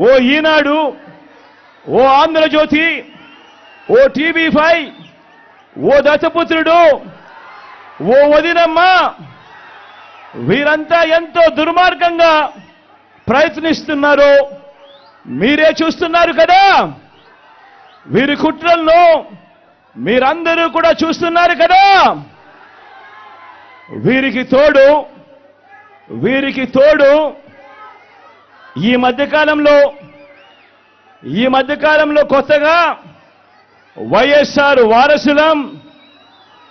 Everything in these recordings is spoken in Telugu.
ఓ ఈనాడు ఓ ఆంధ్రజ్యోతి ఓ టీవీ ఫైవ్ ఓ దత్తపుత్రుడు ఓ వదినమ్మ వీరంతా ఎంతో దుర్మార్గంగా ప్రయత్నిస్తున్నారు మీరే చూస్తున్నారు కదా. వీరి కుట్రలను మీరందరూ కూడా చూస్తున్నారు కదా. వీరికి తోడు వీరికి తోడు ఈ మధ్యకాలంలో ఈ మధ్యకాలంలో కొత్తగా వైఎస్ఆర్ వారసులం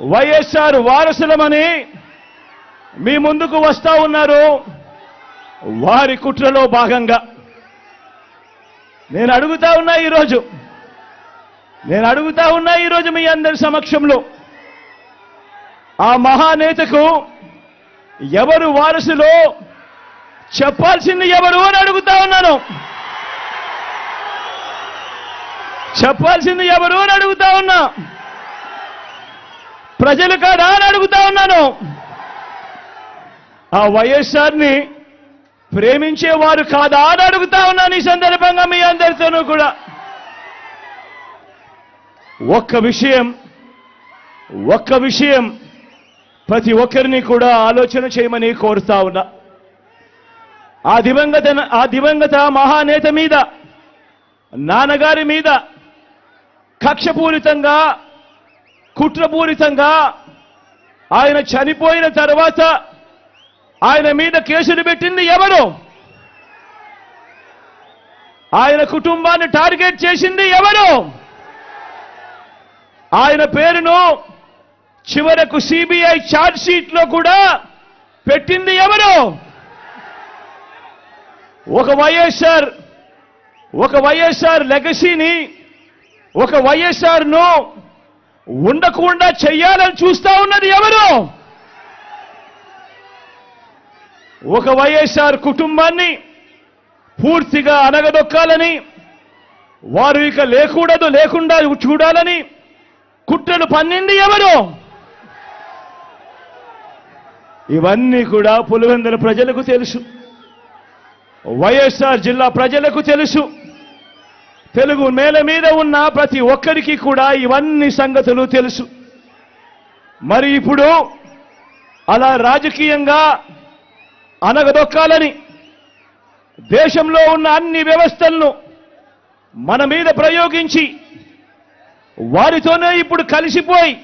వైఎస్ఆర్ వారసులమని మీ ముందుకు వస్తా ఉన్నారు వారి కుట్రలో భాగంగా. నేను అడుగుతా ఉన్నా ఈరోజు నేను అడుగుతా ఉన్నా ఈరోజు మీ అందరి సమక్షంలో ఆ మహానేతకు ఎవరు వారసులో చెప్పాల్సింది ఎవరు అని అడుగుతా ఉన్నాను. చెప్పాల్సింది ఎవరు అని అడుగుతా ఉన్నా. ప్రజలు కాడా అని అడుగుతా ఉన్నాను. ఆ వైఎస్ఆర్ని ప్రేమించేవారు కాదా అని అడుగుతా ఉన్నాను ఈ సందర్భంగా మీ అందరితోనూ కూడా. ఒక్క విషయం ఒక్క విషయం ప్రతి ఒక్కరిని కూడా ఆలోచన చేయమని కోరుతా ఉన్నా. ఆ దివంగత ఆ దివంగత మహానేత మీద నాన్నగారి మీద కక్షపూరితంగా కుట్రపూరితంగా ఆయన చనిపోయిన తర్వాత ఆయన మీద కేసులు పెట్టింది ఎవరు? ఆయన కుటుంబాన్ని టార్గెట్ చేసింది ఎవరు? ఆయన పేరును చివరకు సిబిఐ ఛార్జ్ షీట్లో కూడా పెట్టింది ఎవరు? ఒక వైఎస్ఆర్ ఒక వైఎస్ఆర్ లెగసీని ఒక వైఎస్ఆర్ను ఉండకుండా చెయ్యాలని చూస్తా ఉన్నది ఎవరు? ఒక వైఎస్ఆర్ కుటుంబాన్ని పూర్తిగా అనగదొక్కాలని వారు ఇక లేకూడదు లేకుండా చూడాలని కుట్రలు పన్నింది ఎవరు? ఇవన్నీ కూడా పులివెందుల ప్రజలకు తెలుసు. వైఎస్ఆర్ జిల్లా ప్రజలకు తెలుసు. తెలుగు నేల మీద ఉన్న ప్రతి ఒక్కరికి కూడా ఇవన్నీ సంగతులు తెలుసు. మరి ఇప్పుడు అలా రాజకీయంగా అనగదొక్కాలని దేశంలో ఉన్న అన్ని వ్యవస్థలను మన మీద ప్రయోగించి వారితోనే ఇప్పుడు కలిసిపోయి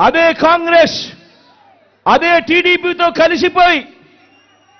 అదే కాంగ్రెస్ అదే టీడీపీతో కలిసిపోయి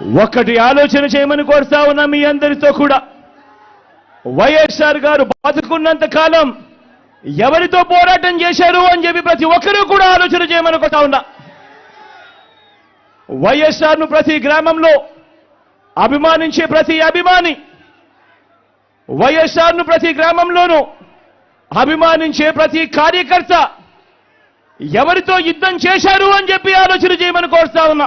ఒకటి ఆలోచన చేయమని కోరుతా ఉన్నా మీ అందరితో కూడా. వైఎస్ఆర్ గారు బతుకున్నంత కాలం ఎవరితో పోరాటం చేశారు అని చెప్పి ప్రతి ఒక్కరూ కూడా ఆలోచన చేయమని కోరుతా ఉన్నా. వైఎస్ఆర్ను ప్రతి గ్రామంలో అభిమానించే ప్రతి అభిమాని వైఎస్ఆర్ను ప్రతి గ్రామంలోనూ అభిమానించే ప్రతి కార్యకర్త ఎవరితో యుద్ధం చేశారు అని చెప్పి ఆలోచన చేయమని కోరుతా ఉన్నా.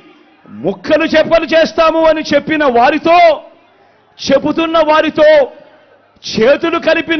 ముక్కలు చెప్పలు చేస్తాము అని చెప్పిన వారితో చెబుతున్న వారితో చేతులు కలిపి